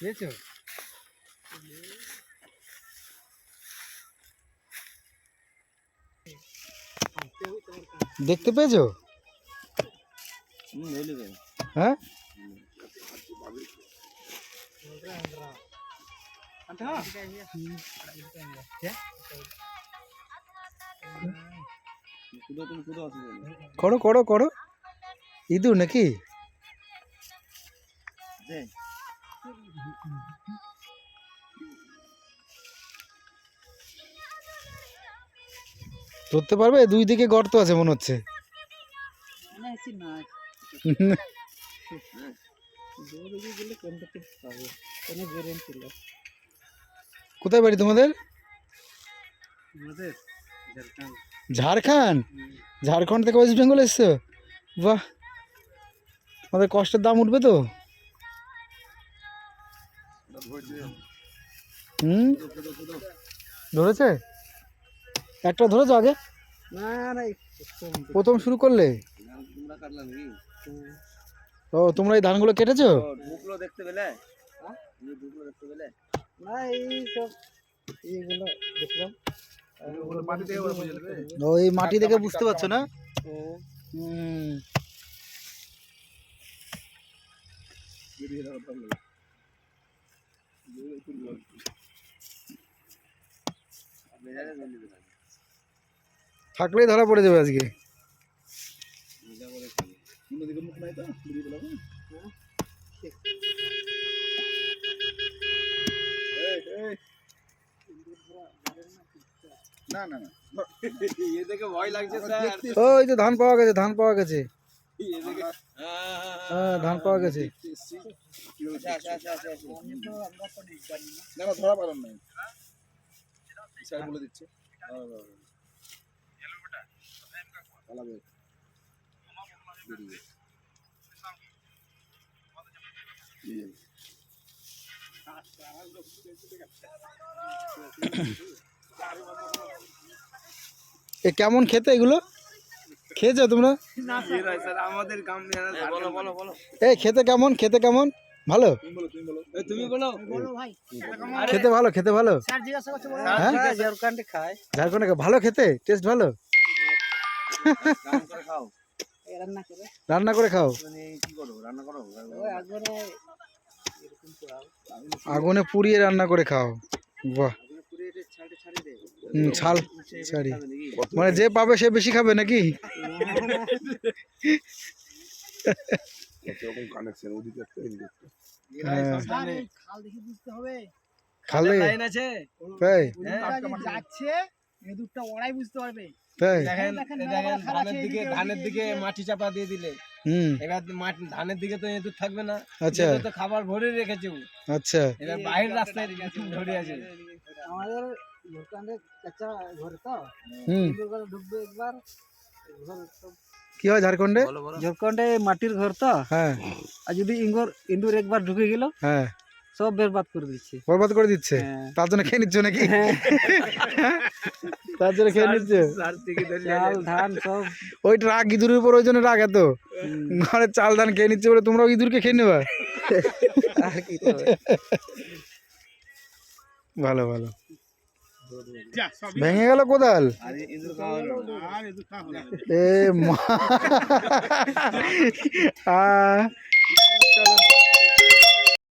পেয়েছ দেখতে পেয়েছ? হ্যাঁ? করো করো করো। ইঁদুর নাকি? ধরতে পারবে, দুই দিকে গর্ত আছে মনে হচ্ছে। কোথায় বাড়ি তোমাদের? ঝাড়খণ্ড? ঝাড়খণ্ড থেকে ওয়েস্ট বেঙ্গল এসছো? বাহ। আমাদের কষ্টের দাম উঠবে তো? হুম? ধরেছে? একটা ধরেছো আগে? প্রথম শুরু করলে? ও তোমরা এই ধানগুলো কেটেছো? দেখতে পেলে দেখতে পেলে না এই সব এইগুলো দেখলাম মাটি থেকে বুঝে নেবে ও এই মাটি দেখে বুঝতে পারছ না? হুম। থাকলেই ধরা পড়ে যাবে আজকে। না না না। এ দেখে ভয় লাগছে স্যার। ওই তো ধান পাওয়া গেছে ধান পাওয়া গেছে। হ্যাঁ ধান পাওয়া গেছে। না না ধরা পারলাম না স্যার বলে দিচ্ছে। বেরিয়ে বেরিয়ে এ কেমন খেতে এগুলো? খেয়েছো তোমরা? আমাদের বলো বলো বলো। এই খেতে কেমন? খেতে কেমন? ভালো? তুমি বলো। খেতে ভালো খেতে ভালো? হ্যাঁ? ঝাড়খণ্ডে ভালো খেতে টেস্ট ভালো রান্না করে খাও রান্না করে রান্না করে খাও। মানে কি করো রান্না করো আগুনে এরকম পুড়িয়ে রান্না করে খাও। বাহ। ছাল ছাড়ি। মানে যে পাবে সে বেশি খাবে নাকি? কানেকশন ওদিকে একটা এদিকে একটা। হ্যাঁ। খাল দেখে বুঝতে হবে। খালে লাইন আছে। তাই? যাচ্ছে এদুরটা ওরাই বুঝতে পারবে। তাই? দেখেন দেখেন ধানের দিকে ধানের দিকে মাটি চাপা দিয়ে দিলে। হুম। এবার মাটি ধানের দিকে তো এদুর থাকবে না। আচ্ছা। তো খাবার ভরে রেখেছে আচ্ছা। এবার বাইরের রাস্তায় ধরে আছে। আমাদের দোকানে কাঁচা ঘর তো। হুম। ঢুকবে একবার কি হয় ঝাড়খণ্ডে? ঝাড়খণ্ডে মাটির ঘর তো। হ্যাঁ। আর যদি ইন্দুর ইন্দুর একবার ঢুকে গেল হ্যাঁ। সব বেরবাদ করে দিচ্ছে। বরবাদ করে দিচ্ছে? হ্যাঁ। তার জন্য খেয়ে নিচ্ছ নাকি? তার জন্য খেয়ে নিচ্ছ? চাল ধান সব। ওই রাগ ইঁদুরের উপর ওই জন্য রাগ এত। ঘরে চাল ধান খেয়ে নিচ্ছে বলে তোমরাও ইঁদুরকে খেয়ে নেবা? ভালো ভালো। ভেঙে গেল কোদাল? এ মা।